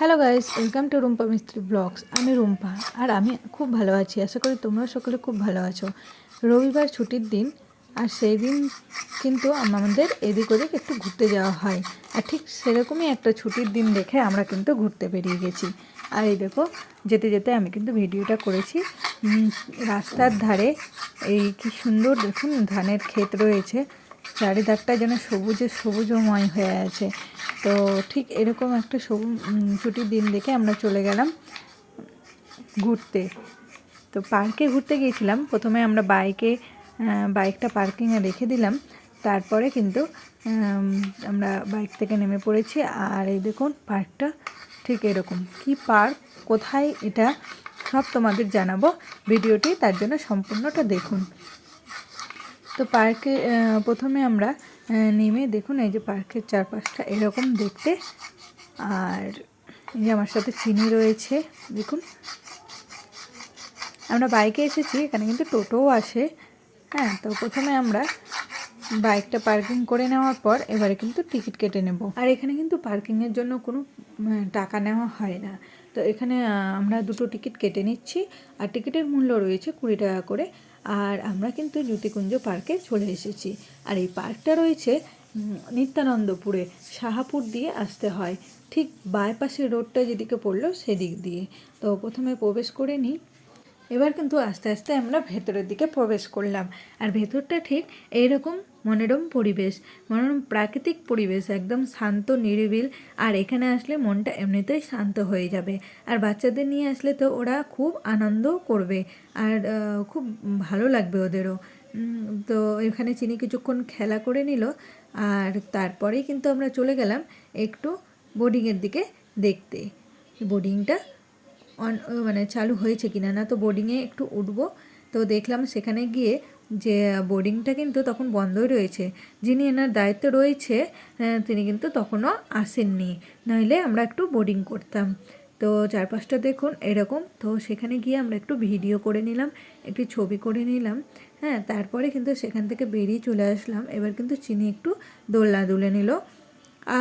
Hello guys welcome to Rumpa Mistri blogs আমি রুম্পা, আর আমি খুব ভালো আছি। আশা করি তোমরা সকলে খুব ভালো আছো। রবিবার ছুটির দিন, আর সেই দিন কিন্তু আমাদের এদিক ওদিক একটু ঘুরতে যাওয়া হয়। আর ঠিক সেরকমই একটা ছুটির দিন দেখে আমরা কিন্তু ঘুরতে বেরিয়ে গেছি। আর এই দেখো, যেতে যেতে আমি কিন্তু ভিডিওটা করেছি। রাস্তার ধারে এই কি সুন্দর দেখুন, ধানের ক্ষেত রয়েছে। চারিধারটা যেন সবুজে সবুজময় হয়ে আছে। তো ঠিক এরকম একটা সবুজ ছুটির দিন দেখে আমরা চলে গেলাম ঘুরতে। তো পার্কে ঘুরতে গিয়েছিলাম। প্রথমে আমরা বাইকে বাইকটা পার্কিংয়ে রেখে দিলাম। তারপরে কিন্তু আমরা বাইক থেকে নেমে পড়েছি। আর এই দেখুন, পার্কটা ঠিক এরকম। কি পার্ক? কোথায় এটা? সব তোমাদের জানাব। ভিডিওটি তার জন্য সম্পূর্ণটা দেখুন। তো পার্কে প্রথমে আমরা নেমে দেখুন এই যে পার্কের চারপাশটা এরকম দেখতে। আর এই যে আমার সাথে চিনি রয়েছে, দেখুন। আমরা বাইকে এসেছি, এখানে কিন্তু টোটোও আসে। হ্যাঁ তো প্রথমে আমরা বাইকটা পার্কিং করে নেওয়ার পর এবারে কিন্তু টিকিট কেটে নেব। আর এখানে কিন্তু পার্কিংয়ের জন্য কোনো টাকা নেওয়া হয় না। তো এখানে আমরা দুটো টিকিট কেটে নিচ্ছি। আর টিকিটের মূল্য রয়েছে কুড়ি টাকা করে। আর আমরা কিন্তু জ্যোতিকুঞ্জ পার্কে চলে এসেছি। আর এই পার্কটা রয়েছে নিত্যানন্দপুরে সাহাপুর দিয়ে আসতে হয়। ঠিক বাইপাসের রোডটা যেদিকে পড়ল সেদিক দিয়ে। তো প্রথমে প্রবেশ করে নিই। এবার কিন্তু আস্তে আস্তে আমরা ভেতরের দিকে প্রবেশ করলাম। আর ভেতরটা ঠিক এইরকম মনোরম পরিবেশ, মনোরম প্রাকৃতিক পরিবেশ, একদম শান্ত, নিরিবিল। আর এখানে আসলে মনটা এমনিতেই শান্ত হয়ে যাবে। আর বাচ্চাদের নিয়ে আসলে তো ওরা খুব আনন্দ করবে। আর খুব ভালো লাগবে ওদেরও। তো এখানে চিনি কিছুক্ষণ খেলা করে নিল। আর তারপরেই কিন্তু আমরা চলে গেলাম একটু বোর্ডিংয়ের দিকে দেখতে। বোর্ডিংটা অন মানে চালু হয়েছে কিনা না তো বোর্ডিংয়ে একটু উঠবো। তো দেখলাম সেখানে গিয়ে যে বোর্ডিংটা কিন্তু তখন বন্ধই রয়েছে। যিনি এনার দায়িত্ব রয়েছে তিনি কিন্তু তখনও আসেননি। নইলে আমরা একটু বোর্ডিং করতাম। তো চারপাশটা দেখুন এরকম। তো সেখানে গিয়ে আমরা একটু ভিডিও করে নিলাম, একটি ছবি করে নিলাম হ্যাঁ তারপরে কিন্তু সেখান থেকে বেরিয়ে চলে আসলাম। এবার কিন্তু চিনি একটু দোলনা দুলে নিল।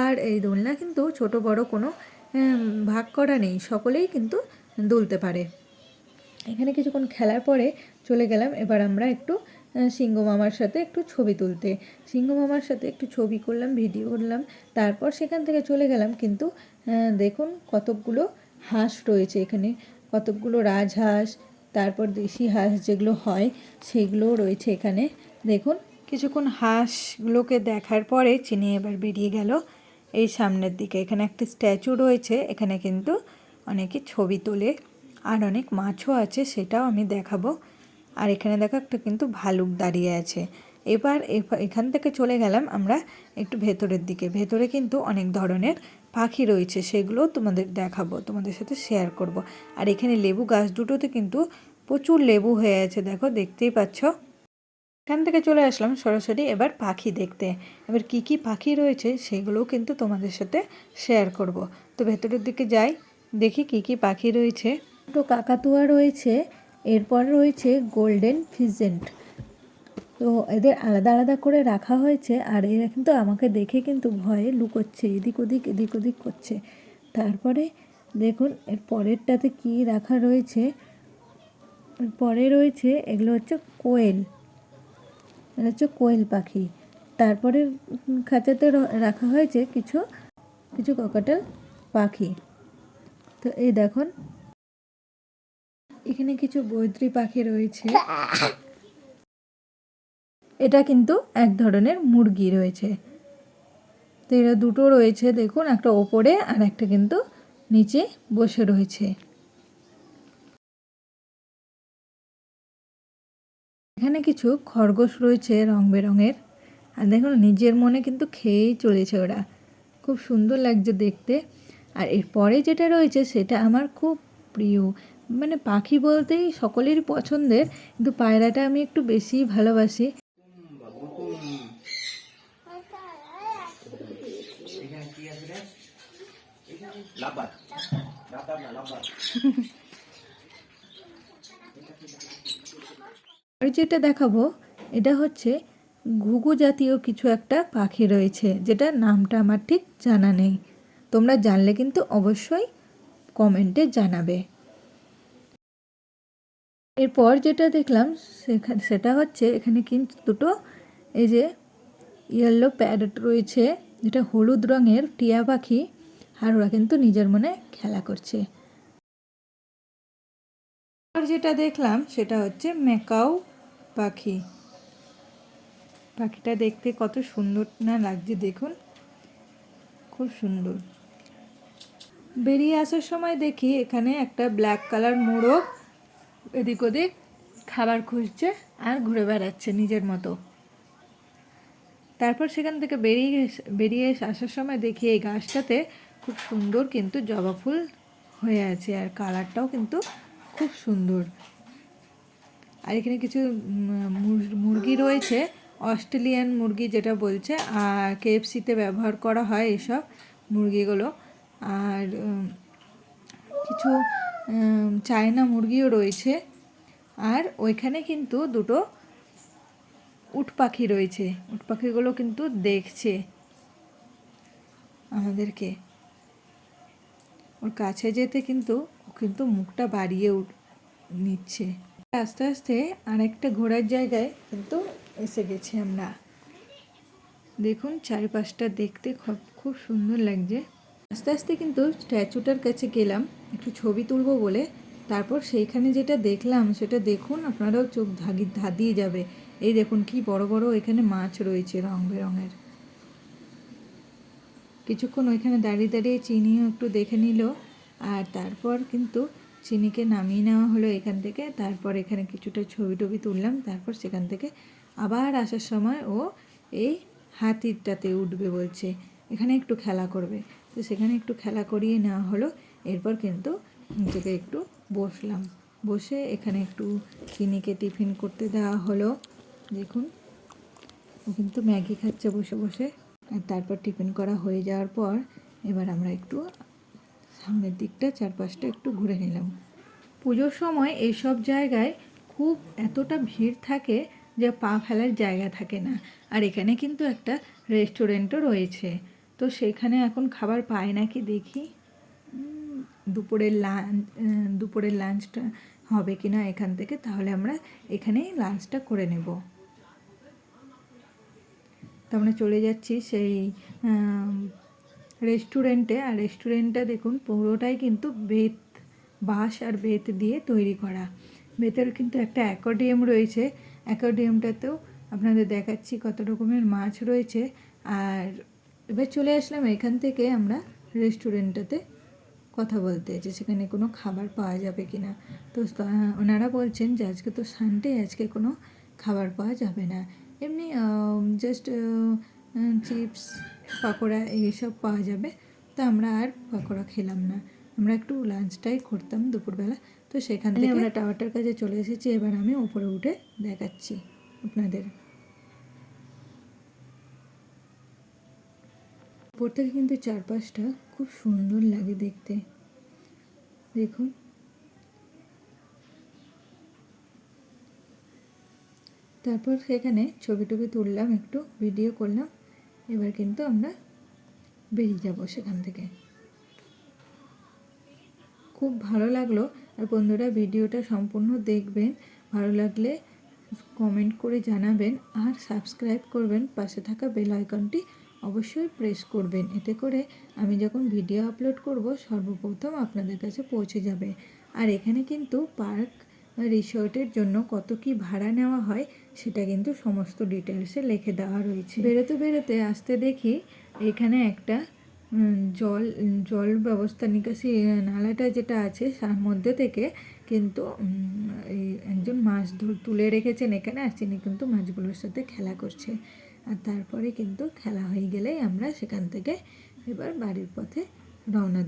আর এই দোলনা কিন্তু ছোট বড় কোনো ভাগ করা নেই, সকলেই কিন্তু দুলতে পারে। এখানে কিছুক্ষণ খেলার পরে চলে গেলাম। এবার আমরা একটু সিংহ মামার সাথে একটু ছবি তুলতে। সিংহ মামার সাথে একটু ছবি করলাম, ভিডিও করলাম। তারপর সেখান থেকে চলে গেলাম কিন্তু দেখুন কতকগুলো হাঁস রয়েছে এখানে। কতকগুলো রাজহাঁস, তারপর দেশি হাঁস যেগুলো হয়, সেগুলোও রয়েছে এখানে। দেখুন, কিছুক্ষণ হাঁসগুলোকে দেখার পরে চিনি এবার বেরিয়ে গেল এই সামনের দিকে। এখানে একটা স্ট্যাচু রয়েছে, এখানে কিন্তু অনেকে ছবি তোলে। আর অনেক মাছও আছে, সেটাও আমি দেখাবো। আর এখানে দেখো একটা কিন্তু ভালুক দাঁড়িয়ে আছে। এবার এখান থেকে চলে গেলাম আমরা একটু ভেতরের দিকে। ভেতরে কিন্তু অনেক ধরনের পাখি রয়েছে, সেগুলোও তোমাদের দেখাবো, তোমাদের সাথে শেয়ার করব। আর এখানে লেবু গাছ দুটোতে কিন্তু প্রচুর লেবু হয়ে আছে, দেখো, দেখতেই পাচ্ছ। এখান থেকে চলে আসলাম সরাসরি এবার পাখি দেখতে। এবার কি কি পাখি রয়েছে সেগুলোও কিন্তু তোমাদের সাথে শেয়ার করব। তো ভেতরের দিকে যাই, দেখি কি কি পাখি রয়েছে। দুটো কাকাতুয়া রয়েছে এরপর রয়েছে গোল্ডেন ফিজেন্ট তো এদের আলাদা আলাদা করে রাখা হয়েছে, আর এরা কিন্তু আমাকে দেখে কিন্তু ভয়ে লুকোচ্ছে, এদিক ওদিক এদিক ওদিক করছে। তারপরে দেখুন, এর পরেরটাতে কি রাখা রয়েছে? পরে রয়েছে, এগুলো হচ্ছে কোয়েল। এটা হচ্ছে কোয়েল পাখি। তারপরে খাঁচাতে রাখা হয়েছে কিছু কিছু ককাটাল পাখি। তো এই দেখুন এখানে কিছু বৈদ্রি পাখি রয়েছে। এটা কিন্তু এক ধরনের মুরগি রয়েছে। তো এরা দুটো রয়েছে, দেখুন, একটা ওপরে আর একটা কিন্তু নিচে বসে রয়েছে। এখানে কিছু খরগোশ রয়েছে রং বেরঙের। আর দেখুন, নিজের মনে কিন্তু খেয়েই চলেছে ওরা। খুব সুন্দর লাগছে দেখতে। আর এরপরে যেটা রয়েছে, সেটা আমার খুব প্রিয়। মানে পাখি বলতেই সকলেরই পছন্দের কিন্তু পায়রাটা আমি একটু বেশিই ভালোবাসি। আর যেটা দেখাবো এটা হচ্ছে ঘুঘু জাতীয় কিছু একটা পাখি রয়েছে যেটা নামটা আমার ঠিক জানা নেই। তোমরা জানলে কিন্তু অবশ্যই কমেন্টে জানাবে। এরপর যেটা দেখলাম সেখানে সেটা হচ্ছে এখানে কিন্তু দুটো এই যে ইয়েলো প্যারেট রয়েছে, যেটা হলুদ রঙের টিয়া পাখি, আর ওরা কিন্তু নিজের মনে খেলা করছে। আর যেটা দেখলাম, সেটা হচ্ছে মেকাও পাখি। পাখিটা দেখতে কত সুন্দর না লাগছে দেখুন, খুব সুন্দর। বেরিয়ে আসার সময় দেখি এখানে একটা ব্ল্যাক কালার মোরগ এদিক ওদিক খাবার খুঁজছে আর ঘুরে বেড়াচ্ছে নিজের মতো। তারপর সেখান থেকে বেরিয়ে বেরিয়ে আসার সময় দেখি এই গাছটাতে খুব সুন্দর কিন্তু জবা ফুল হয়ে আছে আর কালারটাও কিন্তু খুব সুন্দর। আর এখানে কিছু মুর- মুরগি রয়েছে, অস্ট্রেলিয়ান মুরগি যেটা বলছে, আর কেএফসিতে ব্যবহার করা হয় এসব মুরগিগুলো। আর কিছু চায়না মুরগিও রয়েছে। আর ওইখানে কিন্তু দুটো উট পাখি রয়েছে। উট পাখিগুলো কিন্তু দেখছে আমাদেরকে। ওর কাছে যেতে কিন্তু ও কিন্তু মুখটা বাড়িয়ে উঠ, নিচ্ছে। আস্তে আস্তে আরেকটা ঘোরার জায়গায় কিন্তু এসে গেছি আমরা। দেখুন চারিপাশটা দেখতে খুব খুব সুন্দর লাগছে। আস্তে আস্তে কিন্তু স্ট্যাচুটার কাছে গেলাম। একটু ছবি তুলব বলে। তারপর সেইখানে যেটা দেখলাম, সেটা দেখুন, আপনারাও চোখ ধাগি, ধাঁধিয়ে যাবে। এই দেখুন কি বড় বড় এখানে মাছ রয়েছে রং বেরঙের। কিছুক্ষণ ওইখানে দাঁড়িয়ে দাঁড়িয়ে চিনিও একটু দেখে নিল। আর তারপর কিন্তু চিনিকে নামিয়ে নেওয়া হলো এখান থেকে। তারপর এখানে কিছুটা ছবি টবি তুললাম। তারপর সেখান থেকে আবার আসার সময় ও এই হাতিরটাতে উঠবে বলছে। এখানে একটু খেলা করবে। তো সেখানে একটু খেলা করিয়ে নেওয়া হলো। এরপর কিন্তু নিজেকে একটু বসলাম। বসে এখানে একটু চিনিকে টিফিন করতে দেওয়া হলো। দেখুন, ও কিন্তু ম্যাগি খাচ্ছে বসে বসে। আর তারপর টিফিন করা হয়ে যাওয়ার পর এবার আমরা একটু সামনের দিকটা, চারপাশটা একটু ঘুরে নিলাম। পুজোর সময় এইসব জায়গায় খুব এতটা ভিড় থাকে যে পা ফেলার জায়গা থাকে না। আর এখানে কিন্তু একটা রেস্টুরেন্টও রয়েছে। তো সেখানে এখন খাবার পায় নাকি দেখি। দুপুরের লাঞ্চ দুপুরের লাঞ্চটা হবে কি না এখান থেকে, তাহলে আমরা এখানেই লাঞ্চটা করে নেব। তো আমরা চলে যাচ্ছি সেই রেস্টুরেন্টে, আর রেস্টুরেন্টটা দেখুন পুরোটাই কিন্তু বেত, বাঁশ আর বেত দিয়ে তৈরি করা। ভেতরে কিন্তু একটা অ্যাকোডিয়াম রয়েছে। অ্যাকোডিয়ামটাতেও আপনাদের দেখাচ্ছি কত রকমের মাছ রয়েছে। আর এবার চলে আসলাম এখান থেকে আমরা রেস্টুরেন্টটাতে। কথা বলতে যে সেখানে কোনো খাবার পাওয়া যাবে কি না। তো ওনারা বলছেন যে আজকে তো সানডে আজকে কোনো খাবার পাওয়া যাবে না। এমনি জাস্ট চিপস পাকোড়া এইসব পাওয়া যাবে। তো আমরা আর পাকোড়া খেলাম না। আমরা একটু লাঞ্চটাই করতাম দুপুরবেলা। তো সেখান থেকে আমরা টাওয়ারটার কাছে চলে এসেছি এবার আমি উপরে উঠে দেখাচ্ছি আপনাদের। উপর থেকে কিন্তু চারপাশটা খুব সুন্দর লাগে দেখতে। দেখুন। তারপর সেখানে ছবি টবি তুললাম, একটু ভিডিও করলাম। এবার কিন্তু আমরা বেরিয়ে যাব সেখান থেকে। খুব ভালো লাগল। আর বন্ধুরা, ভিডিওটা সম্পূর্ণ দেখবেন। ভালো লাগলে কমেন্ট করে জানাবেন। আর সাবস্ক্রাইব করবেন। পাশে থাকা বেল আইকনটি অবশ্যই প্রেস করবেন। এতে করে আমি যখন ভিডিও আপলোড করব, সর্বপ্রথম আপনাদের কাছে পৌঁছে যাবে। আর এখানে কিন্তু পার্ক রিসর্টের জন্য কত কি ভাড়া নেওয়া হয়, সেটা কিন্তু সমস্ত ডিটেলসে লিখে দেওয়া রয়েছে। বেরোতে বেরোতে আসতে দেখি এখানে একটা জল জল ব্যবস্থা নিকাশি, নালাটা যেটা আছে, তার মধ্যে থেকে কিন্তু একজন মাছ ধর- তুলে রেখেছেন এখানে, আর তিনি কিন্তু মাছগুলোর সাথে খেলা করছে। আর তারপরে কিন্তু খেলা হয়ে গেলেই আমরা সেখান থেকে এবার বাড়ির পথে রওনা দিলাম।